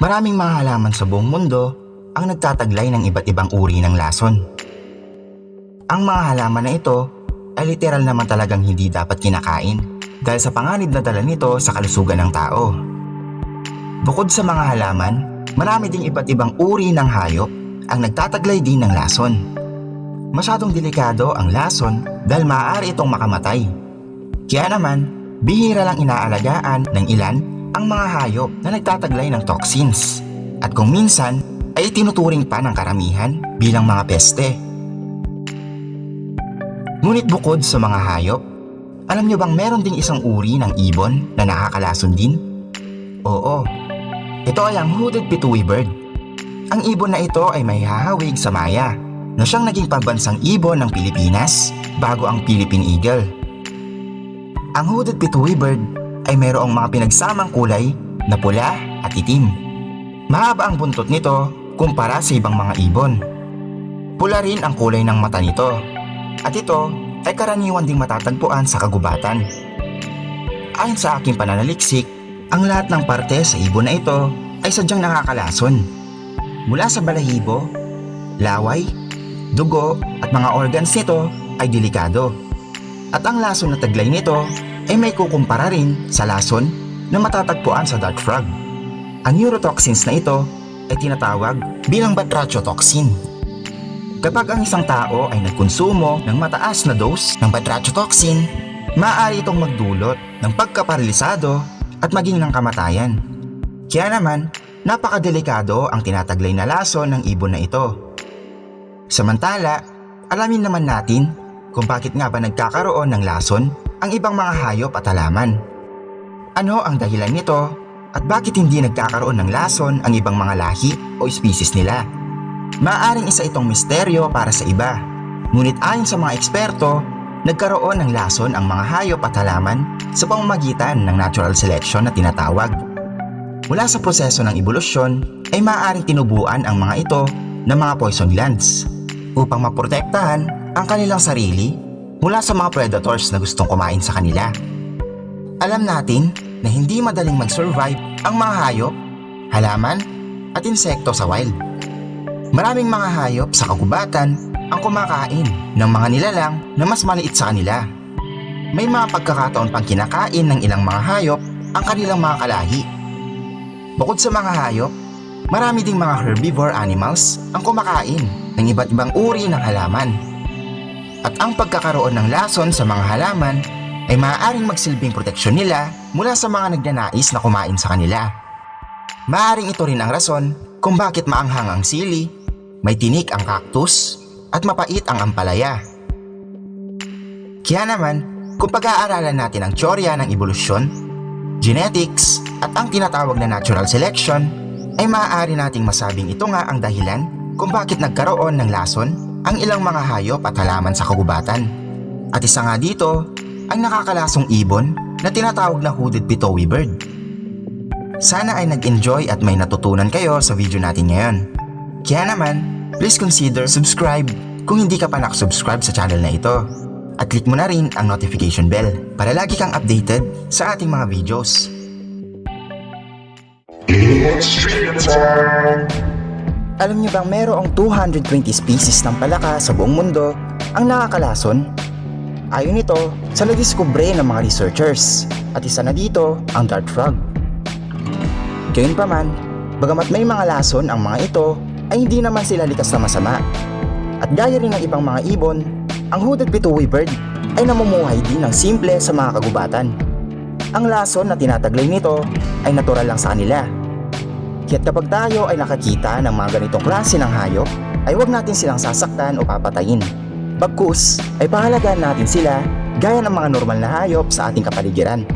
Maraming mga halaman sa buong mundo ang nagtataglay ng iba't ibang uri ng lason. Ang mga halaman na ito ay literal naman talagang hindi dapat kinakain dahil sa panganib na dala nito sa kalusugan ng tao. Bukod sa mga halaman, marami ding iba't ibang uri ng hayop ang nagtataglay din ng lason. Masyadong delikado ang lason dahil maaari itong makamatay. Kaya naman, bihira lang inaalagaan ng ilan ang mga hayop na nagtataglay ng toxins. At kung minsan, ay tinuturing pa ng karamihan bilang mga peste. Ngunit bukod sa mga hayop, alam niyo bang meron ding isang uri ng ibon na nakakalason din? Oo, ito ay ang hooded pituwi bird. Ang ibon na ito ay may hahawig sa maya na siyang naging pambansang ibon ng Pilipinas bago ang Philippine Eagle. Ang hooded pituwi bird ay mayroong mga pinagsamang kulay na pula at itim. Mahaba ang buntot nito kumpara sa ibang mga ibon. Pula rin ang kulay ng mata nito at ito ay karaniwan ding matatagpuan sa kagubatan. Ayon sa aking pananaliksik, ang lahat ng parte sa ibon na ito ay sadyang nakakalason. Mula sa balahibo, laway, dugo at mga organs nito ay delikado. At ang lason na taglay nito ay may kukumpara rin sa lason na matatagpuan sa dart frog. Ang neurotoxins na ito ay tinatawag bilang batrachotoxin. Kapag ang isang tao ay nagkonsumo ng mataas na dose ng batrachotoxin, maaari itong magdulot ng pagkaparalisado at maging ng kamatayan. Kaya naman, napakadelikado ang tinataglay na lason ng ibon na ito. Samantala, alamin naman natin kung bakit nga ba nagkakaroon ng lason ang ibang mga hayop at halaman. Ano ang dahilan nito at bakit hindi nagkakaroon ng lason ang ibang mga lahi o species nila? Maaring isa itong misteryo para sa iba. Ngunit ayon sa mga eksperto, nagkaroon ng lason ang mga hayop at halaman sa pamamagitan ng natural selection na tinatawag. Mula sa proseso ng ebolusyon ay maaaring tinubuan ang mga ito ng mga poison glands upang maprotektahan ang kanilang sarili mula sa mga predators na gustong kumain sa kanila. Alam natin na hindi madaling mag-survive ang mga hayop, halaman at insekto sa wild. Maraming mga hayop sa kagubatan ang kumakain ng mga nilalang na mas maliit sa kanila. May mga pagkakataon pang kinakain ng ilang mga hayop ang kanilang mga kalahi. Bukod sa mga hayop, marami ding mga herbivore animals ang kumakain ng iba't ibang uri ng halaman. At ang pagkakaroon ng lason sa mga halaman ay maaaring magsilbing proteksyon nila mula sa mga nagnanais na kumain sa kanila. Maaaring ito rin ang rason kung bakit maanghang ang sili, may tinik ang cactus, at mapait ang ampalaya. Kaya naman, kung pag-aaralan natin ang teorya ng ebolusyon, genetics, at ang tinatawag na natural selection, ay maaari nating masabing ito nga ang dahilan kung bakit nagkaroon ng lason ang ilang mga hayop at halaman sa kagubatan. At isa nga dito, ang nakakalasong ibon na tinatawag na hooded pitowi bird. Sana ay nag-enjoy at may natutunan kayo sa video natin ngayon. Kaya naman, please consider subscribe kung hindi ka pa nakasubscribe sa channel na ito. At click mo na rin ang notification bell para lagi kang updated sa ating mga videos. Time! Alam niyo bang merong 220 species ng palaka sa buong mundo ang nakakalason? Ayon ito sa nadiskubre ng mga researchers at isa na dito ang dart frog. Gayunpaman, bagamat may mga lason ang mga ito ay hindi naman sila likas na masama. At gaya rin ng ibang mga ibon, ang hooded pituwi bird ay namumuhay din ng simple sa mga kagubatan. Ang lason na tinataglay nito ay natural lang sa kanila Kaya't kapag tayo ay nakakita ng mga ganitong klase ng hayop, ay huwag natin silang sasaktan o papatayin. Bagkus, ay pahalagaan natin sila gaya ng mga normal na hayop sa ating kapaligiran.